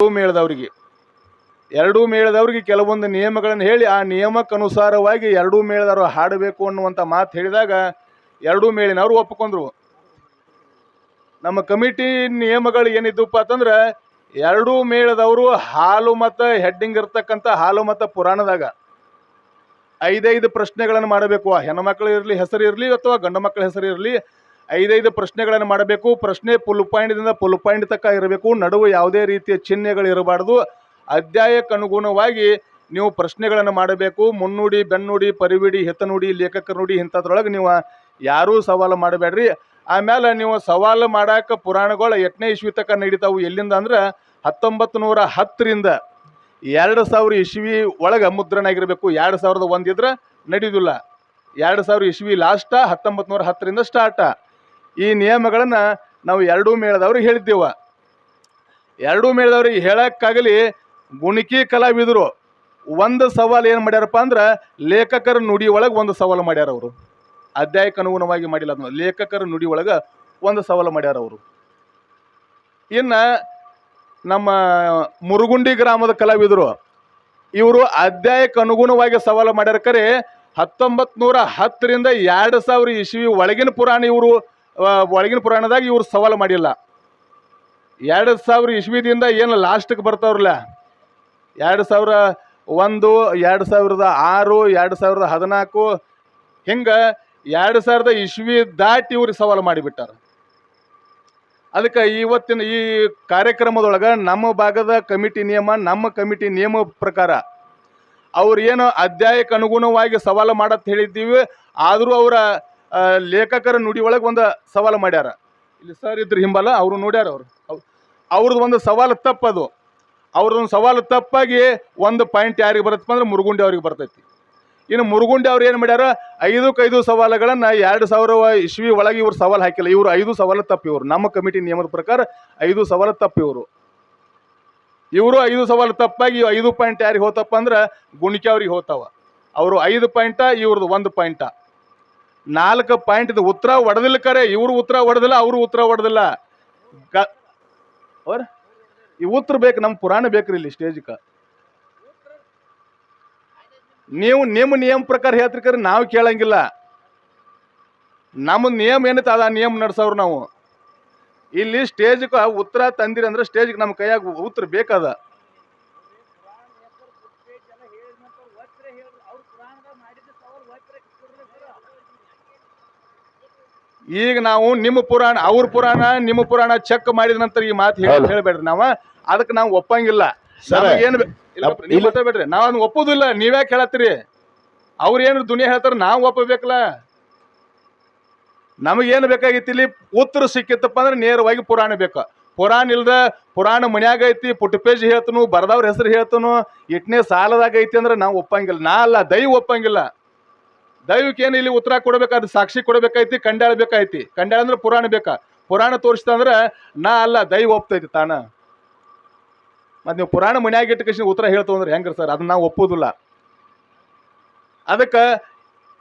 ಎರಡೂ ಮೇಳದವರಿಗೆ ಎರಡೂ ಮೇಳದವರಿಗೆ ಕೆಲವೊಂದು ನಿಯಮಗಳನ್ನು ಹೇಳಿ, ಆ ನಿಯಮಕ್ಕನುಸಾರವಾಗಿ ಎರಡೂ ಮೇಳದವರು ಹಾಡಬೇಕು ಅನ್ನುವಂಥ ಮಾತು ಹೇಳಿದಾಗ ಎರಡೂ ಮೇಳಿನವರು ಒಪ್ಪಿಕೊಂಡ್ರು. ನಮ್ಮ ಕಮಿಟಿ ನಿಯಮಗಳು ಏನಿದ್ದಪ್ಪ ಅಂತಂದ್ರೆ, ಎರಡೂ ಮೇಳದವರು ಹಾಲು ಮತ್ತು ಹೆಡ್ಡಿಂಗ್ ಇರ್ತಕ್ಕಂಥ ಹಾಲು ಮತ್ತು ಪುರಾಣದಾಗ ಐದೈದು ಪ್ರಶ್ನೆಗಳನ್ನು ಮಾಡಬೇಕು. ಆ ಹೆಣ್ಮಕ್ಳು ಇರಲಿ, ಹೆಸರು ಇರಲಿ ಅಥವಾ ಗಂಡು ಮಕ್ಕಳ ಹೆಸರು ಇರಲಿ ಐದೈದು ಪ್ರಶ್ನೆಗಳನ್ನು ಮಾಡಬೇಕು. ಪ್ರಶ್ನೆ ಪುಲ್ ಪಾಯಿಂಟ್ದಿಂದ ಪುಲ್ ಪಾಯಿಂಟ್ ತಕ್ಕ ಇರಬೇಕು. ನಡುವೆ ಯಾವುದೇ ರೀತಿಯ ಚಿಹ್ನೆಗಳು ಇರಬಾರ್ದು. ಅಧ್ಯಾಯಕ್ಕೆ ಅನುಗುಣವಾಗಿ ನೀವು ಪ್ರಶ್ನೆಗಳನ್ನು ಮಾಡಬೇಕು. ಮುನ್ನುಡಿ, ಬೆನ್ನುಡಿ, ಪರಿವಿಡಿ, ಹಿತನುಡಿ ಲೇಖಕ ನುಡಿ ಇಂಥದ್ರೊಳಗೆ ನೀವು ಯಾರೂ ಸವಾಲು ಮಾಡಬೇಡ್ರಿ. ಆಮೇಲೆ ನೀವು ಸವಾಲು ಮಾಡಕ್ಕೆ ಪುರಾಣಗಳು ಎಟ್ಟನೇ ಇಸ್ವಿ ತಕ್ಕ ನಡೀತಾವು ಎಲ್ಲಿಂದ ಅಂದ್ರೆ ಹತ್ತೊಂಬತ್ತು ನೂರ ಹತ್ತರಿಂದ. ಎರಡು ಸಾವಿರ ಇಸ್ವಿ ಒಳಗೆ ಮುದ್ರಣ ಆಗಿರಬೇಕು ಎರಡು ಸಾವಿರದ ಒಂದಿದ್ರೆ ನಡೀದಿಲ್ಲ. ಎರಡು ಸಾವಿರ ಇಸ್ವಿ ಲಾಸ್ಟ ಹತ್ತೊಂಬತ್ತು ನೂರ ಹತ್ತರಿಂದ ಸ್ಟಾರ್ಟ ಈ ನಿಯಮಗಳನ್ನು ನಾವು ಎರಡೂ ಮೇಳದವ್ರಿಗೆ ಹೇಳಿದ್ದೇವ. ಎರಡೂ ಮೇಳದವ್ರಿಗೆ ಹೇಳಕ್ಕಾಗಲಿ ಗುಣಿಕಿ ಕಲಾವಿದರು ಒಂದು ಸವಾಲು ಏನು ಮಾಡ್ಯಾರಪ್ಪ ಅಂದ್ರೆ ಲೇಖಕರ ನುಡಿ ಒಳಗೆ ಒಂದು ಸವಾಲು ಮಾಡ್ಯಾರ ಅವರು. ಅಧ್ಯಾಯಕ್ಕೆ ಅನುಗುಣವಾಗಿ ಮಾಡಿಲ್ಲ ಅದನ್ನ ಲೇಖಕರ ನುಡಿ ಒಳಗೆ ಒಂದು ಸವಾಲು ಮಾಡ್ಯಾರ ಅವರು. ಇನ್ನು ನಮ್ಮ ಮುರುಗುಂಡಿ ಗ್ರಾಮದ ಕಲಾವಿದರು, ಇವರು ಅಧ್ಯಾಯಕ್ಕೆ ಅನುಗುಣವಾಗಿ ಸವಾಲು ಮಾಡ್ಯಾರ ಕರೆ ಹತ್ತೊಂಬತ್ತು ನೂರ ಹತ್ತರಿಂದ ಎರಡು ಸಾವಿರ ಇಸ್ವಿ ಒಳಗಿನ ಪುರಾಣ ಇವರು ಒಳಗಿನ ಪುರಾಣದಾಗ ಇವರು ಸವಾಲು ಮಾಡಿಲ್ಲ. ಎರಡು ಸಾವಿರ ಇಸ್ವಿದಿಂದ ಏನು ಲಾಸ್ಟ್ಗೆ ಬರ್ತಾವ್ರಲ್ಲ? ಎರಡು ಸಾವಿರ ಒಂದು, ಎರಡು ಸಾವಿರದ ಆರು, ಎರಡು ಸಾವಿರದ ಹದಿನಾಲ್ಕು, ಹಿಂಗೆ ಎರಡು ಸಾವಿರದ ಇಸ್ವಿ ದಾಟಿ ಇವ್ರು ಸವಾಲು ಮಾಡಿಬಿಟ್ಟಾರ. ಅದಕ್ಕೆ ಇವತ್ತಿನ ಈ ಕಾರ್ಯಕ್ರಮದೊಳಗೆ ನಮ್ಮ ಭಾಗದ ಕಮಿಟಿ ನಿಯಮ, ನಮ್ಮ ಕಮಿಟಿ ನಿಯಮ ಪ್ರಕಾರ ಅವ್ರು ಏನು ಅಧ್ಯಾಯಕ್ಕೆ ಅನುಗುಣವಾಗಿ ಸವಾಲು ಮಾಡತ್ ಹೇಳಿದ್ದೀವಿ. ಆದರೂ ಅವರ ಲೇಖಕರ ನುಡಿ ಒಳಗೆ ಒಂದು ಸವಾಲು ಮಾಡ್ಯಾರ. ಇಲ್ಲಿ ಸರ್ ಇದ್ರ ಹಿಂಬಲ ಅವರು ನೋಡ್ಯಾರ ಅವರು. ಅವ್ರದ್ದು ಒಂದು ಸವಾಲು ತಪ್ಪದು. ಅವ್ರದ್ದೊಂದು ಸವಾಲು ತಪ್ಪಾಗಿ ಒಂದು ಪಾಯಿಂಟ್ ಯಾರಿಗೆ ಬರುತ್ತಪ್ಪ ಅಂದ್ರೆ ಮುರುಗುಂಡಿ ಅವ್ರಿಗೆ ಬರ್ತೈತಿ. ಇನ್ನು ಮುರುಗುಂಡಿ ಅವ್ರು ಏನು ಮಾಡ್ಯಾರ? ಐದಕ್ಕೈದು ಸವಾಲುಗಳನ್ನು ಎರಡು ಸಾವಿರ ಇಸ್ವಿ ಒಳಗೆ ಇವ್ರು ಸವಾಲು ಹಾಕಿಲ್ಲ. ಇವರು ಐದು ಸವಾಲು ತಪ್ಪು ಇವರು. ನಮ್ಮ ಕಮಿಟಿ ನಿಯಮದ ಪ್ರಕಾರ ಐದು ಸವಾಲು ತಪ್ಪು ಇವರು. ಇವರು ಐದು ಸವಾಲು ತಪ್ಪಾಗಿ ಐದು ಪಾಯಿಂಟ್ ಯಾರಿಗೆ ಹೋತಪ್ಪ ಅಂದ್ರೆ ಗುಣಿಕೆ ಅವ್ರಿಗೆ ಹೋತಾವ. ಅವರು ಐದು ಪಾಯಿಂಟ ಇವ್ರದ್ದು ಒಂದು ಪಾಯಿಂಟ ನಾಲ್ಕು ಪಾಯಿಂಟ್ ಉತ್ತರ ಹೊಡೆದಿಲ್ಲ ಕರೆ. ಇವರು ಉತ್ತರ ಹೊಡೆದಿಲ್ಲ ಅವರು ಉತ್ತರ ಹೊಡೆದಿಲ್ಲ ಅವ್ರ, ಈ ಉತ್ತರ ಬೇಕು ನಮ್ಮ ಪುರಾಣ ಬೇಕ್ರಿ ಇಲ್ಲಿ ಸ್ಟೇಜ್ಗೆ ನೀವು ನಿಮ್ಮ ನಿಯಮ ಪ್ರಕಾರ ಹೇಳ್ತೀರಿ ಕರೆ, ನಾವು ಕೇಳಂಗಿಲ್ಲ. ನಮ್ಮ ನಿಯಮ ಏನೈತೆ, ಅದ ನಿಯಮ ನಡ್ಸವ್ರು ನಾವು. ಇಲ್ಲಿ ಸ್ಟೇಜ್ಗೆ ಉತ್ತರ ತಂದಿರಿ ಅಂದ್ರೆ ಸ್ಟೇಜ್ಗೆ ನಮ್ಮ ಕೈಯಾಗ ಉತ್ತರ ಬೇಕದ. ಈಗ ನಾವು ನಿಮ್ಮ ಪುರಾಣ ಅವ್ರ ಪುರಾಣ ನಿಮ್ಮ ಪುರಾಣ ಚೆಕ್ ಮಾಡಿದ ನಂತರ ಈ ಮಾತು ಹೇಳಿ. ಹೇಳ್ಬೇಡ್ರಿ ನಾವ. ಅದಕ್ಕೆ ನಾವು ಒಪ್ಪಂಗಿಲ್ಲ. ಏನು ಮಾತಾಡ್ಬೇಡ್ರಿ ನಾವು ಅದನ್ನ ಒಪ್ಪುದಿಲ್ಲ. ನೀವ್ಯಾಕೆ ಹೇಳತ್ತೀರಿ? ಅವ್ರ ಏನು ದುನಿಯಾ ಹೇಳ್ತಾರ ನಾವು ಒಪ್ಪಬೇಕಲ್ಲ. ನಮಗೇನು ಬೇಕಾಗಿತ್ತು ಇಲ್ಲಿ? ಉತ್ತರ ಸಿಕ್ಕಿತ್ತಪ್ಪ ಅಂದ್ರೆ ನೇರವಾಗಿ ಪುರಾಣ ಬೇಕು. ಪುರಾಣ ಇಲ್ದ ಪುರಾಣ ಮನ್ಯಾಗ ಐತಿ ಪುಟ್ಟ ಪೇಜ್ ಹೇಳ್ತನು ಬರದವ್ರ ಹೆಸರು ಹೇಳ್ತನು ಇಟ್ನೇ ಸಾಲದಾಗ ಐತಿ ಅಂದ್ರೆ ನಾವು ಒಪ್ಪಂಗಿಲ್ಲ. ನಾ ಅಲ್ಲ ದೈವ ಒಪ್ಪಂಗಿಲ್ಲ. ದೈವಕ್ಕೆ ಏನು ಇಲ್ಲಿ ಉತ್ತರ ಕೊಡಬೇಕಾದ, ಸಾಕ್ಷಿ ಕೊಡಬೇಕೈತಿ ಕಂಡಾಳ ಬೇಕಾಯ್ತಿ. ಕಂಡಾಳ ಅಂದ್ರೆ ಪುರಾಣ ಬೇಕಾ? ಪುರಾಣ ತೋರಿಸ್ತಂದ್ರೆ ನಾ ಅಲ್ಲ, ದೈವ ಒಪ್ತೈತಿ ತಾನ. ಮತ್ತೆ ನೀವು ಪುರಾಣ ಮನ್ಯಾಗ ಇಟ್ಟು ಉತ್ತರ ಹೇಳ್ತು ಅಂದ್ರೆ ಹೆಂಗ್ರಿ ಸರ್? ಅದನ್ನ ನಾವು ಒಪ್ಪೋದಿಲ್ಲ. ಅದಕ್ಕೆ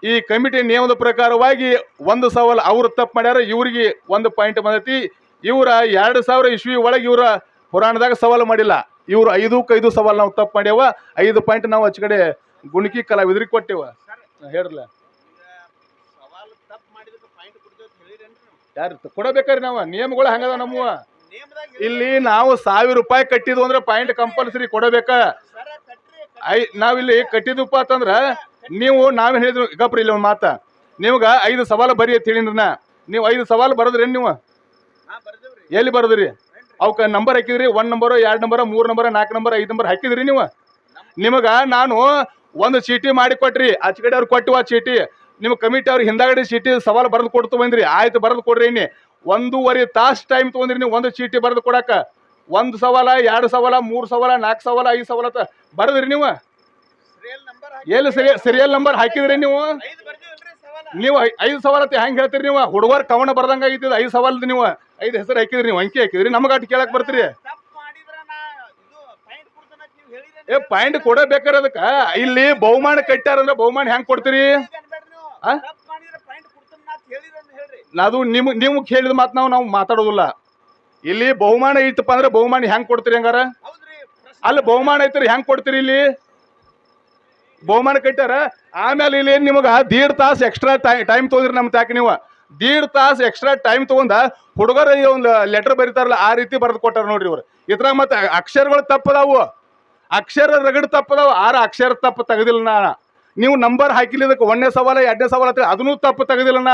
ಈ ಕಮಿಟಿ ನಿಯಮದ ಪ್ರಕಾರವಾಗಿ ಒಂದು ಸವಾಲು ಅವ್ರು ತಪ್ಪು ಮಾಡ್ಯಾರ, ಇವ್ರಿಗೆ ಒಂದು ಪಾಯಿಂಟ್ ಬಂದೈತಿ. ಇವರ ಎರಡು ಸಾವಿರ ಇಸ್ವಿ ಒಳಗೆ ಇವರ ಪುರಾಣದಾಗ ಸವಾಲು ಮಾಡಿಲ್ಲ. ಇವ್ರು ಐದು ಐದು ಸವಾಲು ನಾವು ತಪ್ಪು ಮಾಡ್ಯಾವ. ಐದು ಪಾಯಿಂಟ್ ನಾವು ಗುಣಕಿ ಗುಣಿಕಿ ಕಲಾವಿದ್ರಿಗೆ ಕೊಟ್ಟೇವ. ಹೇಳ್ರಲ್ಲ? ಯಾರು ಕೊಡಬೇಕಾರಿ ನಾವು? ನಿಯಮಗಳು ಹಂಗದ ನಮ್ಮ ಇಲ್ಲಿ ನಾವು ಸಾವಿರ ರೂಪಾಯಿ ಕಟ್ಟಿದ್ವು ಅಂದ್ರೆ ಪಾಯಿಂಟ್ ಕಂಪಲ್ಸರಿ ಕೊಡಬೇಕ? ಐ ನಾವಿಲ್ಲಿ ಕಟ್ಟಿದಪ್ಪ ಅಂತಂದ್ರ ನೀವು ನಾವೇನು ಹೇಳಿದ್ರು ಗಪ್ರಿ ಇಲ್ಲಿ ಒಂದು ಮಾತ. ನಿಮ್ಗ ಐದು ಸವಾಲು ಬರಿ ಅಂತ ಹೇಳಿನ್ರಿ ನಾ ನೀವು ಐದು ಸವಾಲು ಬರೋದ್ರೇನು ನೀವು? ಎಲ್ಲಿ ಬರೋದ್ರಿ? ಅವಕ್ಕೆ ನಂಬರ್ ಹಾಕಿದ್ರಿ ಒನ್ ನಂಬರ್ ಎರಡು ನಂಬರ್ ಮೂರು ನಂಬರ್ ನಾಲ್ಕು ನಂಬರ್ ಐದು ನಂಬರ್ ಹಾಕಿದ್ರಿ ನೀವು? ನಿಮಗ ನಾನು ಒಂದು ಚೀಟಿ ಮಾಡಿ ಕೊಟ್ರಿ. ಆಚೆ ಕಡೆ ಅವ್ರು ಕೊಟ್ಟಿವ ಚೀಟಿ. ನಿಮ್ಮ ಕಮಿಟಿ ಅವ್ರಿಗೆ ಹಿಂದಾಗಡೆ ಚೀಟಿ ಸವಾಲು ಬರೆದು ಕೊಡ್ತು ಬಂದ್ರಿ ಆಯ್ತು, ಬರೆದು ಕೊಡ್ರಿ ಇನ್ನಿ ಒಂದೂವರೆ ತಾಸು ಟೈಮ್ ತೊಗೊಂಡ್ರಿ ನೀವು ಒಂದು ಚೀಟಿ ಬರೆದು ಕೊಡಾಕ. ಒಂದು ಸವಾಲ, ಎರಡು ಸವಾಲ, ಮೂರು ಸವಾಲ, ನಾಲ್ಕು ಸವಾಲ, ಐದು ಸವಾಲ ಬರದ್ರಿ ನೀವು. ಎಲ್ಲಿ ಸರಿ ಸೀರಿಯಲ್ ನಂಬರ್ ಹಾಕಿದ್ರಿ ನೀವು? ಸವಾಲ ನೀವು ಐದು ಸವಾಲ ಹೆಂಗ್ ಹೇಳ್ತೀರಿ ನೀವು? ಹುಡುಗರ್ ಕವನ ಬರ್ದಂಗ ಐದು ಸವಾಲ್ದು ನೀವು ಐದು ಹೆಸರು ಹಾಕಿದ್ರಿ ನೀವು. ಅಂಕಿ ಹಾಕಿದ್ರಿ. ನಮಗ ಅಟ್ ಕೇಳಕ್ ಬರ್ತೀರಿ ತಪ್ಪು ಮಾಡಿದ್ರ ನಾ ಇದು ಪಾಯಿಂಟ್ ಕೊಡ್ತೇನೆ ಅಂತ ನೀವು ಹೇಳಿದ್ರೆ ಏ, ಪಾಯಿಂಟ್ ಕೊಡಬೇಕಾರ ಅದಕ್ಕ. ಇಲ್ಲಿ ಬಹುಮಾನ ಕಟ್ಟಾರ ಅಂದ್ರೆ ಬಹುಮಾನ ಹೆಂಗ್ ಕೊಡ್ತೀರಿ? ಅದು ನಿಮ್ ನೀವು ಕೇಳಿದ ಮಾತು ನಾವು ನಾವು ಮಾತಾಡೋದಿಲ್ಲ. ಇಲ್ಲಿ ಬಹುಮಾನ ಇತ್ತಪ್ಪ ಅಂದ್ರೆ ಬಹುಮಾನ ಹೆಂಗ್ ಕೊಡ್ತೀರಿ ಹಂಗಾರ? ಅಲ್ಲಿ ಬಹುಮಾನ ಐತ್ರಿ, ಹೆಂಗ್ ಕೊಡ್ತೀರಿ ಇಲ್ಲಿ? ಬಹುಮಾನ ಕಟ್ಟಾರ ಆಮೇಲೆ ಇಲ್ಲಿ ಏನ್ ನಿಮಗ ದೀಡ್ ತಾಸು ಎಕ್ಸ್ಟ್ರಾ ಟೈಮ್ ತಗೊಂಡ್ರಿ ನಮ್ ತಾಕ ನೀವು. ದೀಡ್ ತಾಸು ಎಕ್ಸ್ಟ್ರಾ ಟೈಮ್ ತಗೊಂಡ ಹುಡುಗರ ಒಂದು ಲೆಟರ್ ಬರೀತಾರಲ್ಲ, ಆ ರೀತಿ ಬರೆದು ಕೊಟ್ಟಾರ ನೋಡ್ರಿ ಇವ್ರು. ಇದ್ರಾಗ ಮತ್ತೆ ಅಕ್ಷರಗಳು ತಪ್ಪದಾವು. ಅಕ್ಷರ ರಗಡ್ ತಪ್ಪದವ ಆರ ಅಕ್ಷರ ತಪ್ಪು ತೆಗೆದಿಲ್ಲ ನಾ. ನೀವು ನಂಬರ್ ಹಾಕಿಲ್ಲ ಇದಕ್ಕೆ ಒಂದನೇ ಸವಾಲ, ಎರಡನೇ ಸವಾಲ ಅಂತ ಅದನ್ನೂ ತಪ್ಪು ತೆಗೆದಿಲ್ಲ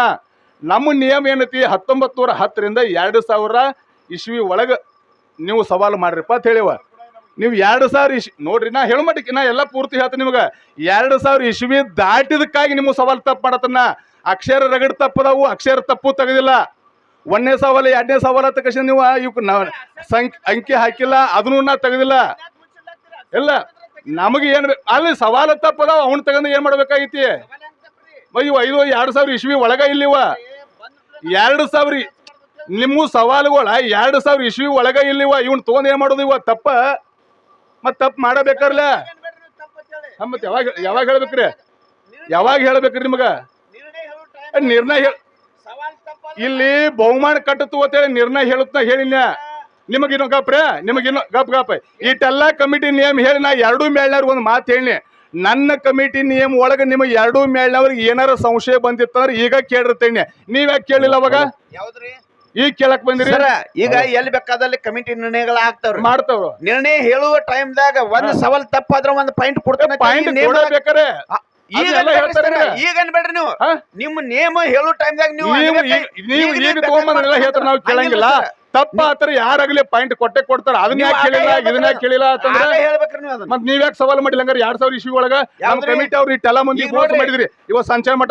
ನಮ್ಮ ನಿಯಮ ಏನೈತಿ? ಹತ್ತೊಂಬತ್ತು ನೂರ ಹತ್ತರಿಂದ ಎರಡು ಸಾವಿರ ಇಸ್ವಿ ಒಳಗ ನೀವು ಸವಾಲು ಮಾಡ್ರಿಪ್ಪ ಅಂತ ಹೇಳಿವ. ನೀವು ಎರಡು ಸಾವಿರ ಇಶ್ ನೋಡ್ರಿ ನಾ ಹೇಳ ಮಟ್ಟಿಗೆ, ನಾ ಎಲ್ಲ ಪೂರ್ತಿ ಹೇಳ್ತೀನಿ ನಿಮಗೆ. ಎರಡು ಸಾವಿರ ಇಸ್ವಿ ದಾಟಿದಕ್ಕಾಗಿ ನಿಮ್ಗೆ ಸವಾಲು ತಪ್ಪು ಮಾಡತ್ತನ್ನ ಅಕ್ಷರ ರಗಡ್ ತಪ್ಪದವು ಅಕ್ಷರ ತಪ್ಪು ತೆಗೆದಿಲ್ಲ. ಒಂದನೇ ಸವಾಲು, ಎರಡನೇ ಸವಾಲು ಅಂತ ಕಷ್ಟ ನೀವು ಇವ್ ಸಂಖ್ಯೆ ಅಂಕಿ ಹಾಕಿಲ್ಲ, ಅದನ್ನೂ ನಾ ತೆಗೆದಿಲ್ಲ. ಇಲ್ಲ, ನಮಗೆ ಏನು ಅಲ್ಲಿ ಸವಾಲು ತಪ್ಪದ ಅವ್ನು ತಗೊಂಡು ಏನು ಮಾಡ್ಬೇಕಾಗೈತಿ? ಅಯ್ಯೋ, ಐದು, ಎರಡು ಸಾವಿರ ಇಸ್ವಿ ಒಳಗ ಇಲ್ಲಿವ. ಎರಡು ಸಾವಿರ ನಿಮ್ಮ ಸವಾಲುಗಳ ಎರಡು ಸಾವಿರ ಇಸ್ವಿ ಒಳಗ ಇಲ್ಲಿವ. ಇವ್ನ ತಗೊಂಡು ಏನು ಮಾಡೋದು ಇವ? ತಪ್ಪ. ಮತ್ತೆ ತಪ್ಪು ಮಾಡಬೇಕಾರ್ಲ? ಮತ್ತೆ ಯಾವಾಗ ಯಾವಾಗ ಹೇಳ್ಬೇಕ್ರಿ? ಯಾವಾಗ ಹೇಳ್ಬೇಕ್ರಿ ನಿಮಗ? ನಿರ್ಣಯ ಹೇಳ್ ಇಲ್ಲಿ ಬಹುಮಾನ ಕಟ್ಟತು ಅಂತೇಳಿ ನಿರ್ಣಯ ಹೇಳುತ್ತ ಹೇಳಿನ ನಿಮಗೆ ಗಪ್ ಗಪ್ರೆ ನಿಮಗೆ ಇನ್ನೊ ಗಪ್ ಗಪ್. ಇಟ್ಟೆಲ್ಲ ಕಮಿಟಿ ನಿಯಮ ಹೇಳಿ ನಾ ಎರಡೂ ಮೇಳ್ನವ್ರಿಗೆ ಒಂದು ಮಾತು ಹೇಳಿ ನನ್ನ ಕಮಿಟಿ ನಿಯಮ ಒಳಗೆ ನಿಮಗೆ ಎರಡೂ ಮೇಳ್ನವ್ರಿಗೆ ಏನಾರ ಸಂಶಯ ಬಂದಿತ್ತಂದ್ರೆ ಈಗ ಕೇಳಿರ್ತೇನೆ. ನೀವ್ಯಾಕೆ ಕೇಳಿಲ್ಲ ಅವಾಗ? ಯಾವ್ದ್ರಿ? ಈಗ ಕೇಳಕ್ ಬಂದಿರಿ? ಈಗ ಎಲ್ಲಿ ಬೇಕಾದಲ್ಲಿ ಕಮಿಟಿ ನಿರ್ಣಯಗಳ ಆಗ್ತಾವ್ರಿ. ಮಾಡ್ತಾವ್ರು. ನಿರ್ಣಯ ಹೇಳುವ ಟೈಮ್ದಾಗ ಒಂದ್ ಸವಾಲ್ ತಪ್ಪಾದ್ರ ಒಂದ್ ಪಾಯಿಂಟ್ ಕೊಡ್ತಾನೆ ಪಾಯಿಂಟ್ ಈಗ ಈಗ ಅನ್ಬೇಡ್ರಿ ನೀವು? ನಿಮ್ ನಿಮ್ಮ ನೇಮ ಹೇಳೋ ಟೈಮ್ದಾಗ ನೀವು ನೀವು. ಈಗ- ತಗೊಂಬಂದ್ರೆಲ್ಲ ಹೇಳ್ತಾರೆ ನಾವು ಕೇಳಂಗಿಲ್ಲ. ತಪ್ಪ ಆತರ ಯಾರಾಗ್ಲಿ ಪಾಯಿಂಟ್ ಕೊಟ್ಟೆ ಕೊಡ್ತಾರ. ಅದನ್ನ ಯಾಕೆ ಕೇಳಿಲ್ಲ? ಇದನ್ನ ಯಾಕೆ ಕೇಳಿಲ್ಲ ಅಂತಂದ್ರೆ ಹೇಳ್ಬೇಕ್ರಿ ನೀವು ಅದನ್ನ. ಮತ್ ನೀವ್ ಯಾಕೆ ಸವಾಲ್ ಮಾಡಿಲ್ಲ? ಹಂಗಾರೆ ಎರಡ್ ಸಾವಿರ ಇಶ್ಯೂ ಒಳಗ ನಮ್ಮ? ಕಮಿಟಿ ಅವ್ರು ಇಟ್ಟೆಲ್ಲ ಮಂದಿ ವೋಟ್ ಮಾಡಿದ್ರಿ. ಇವತ್ತು ಸಂಚಾರ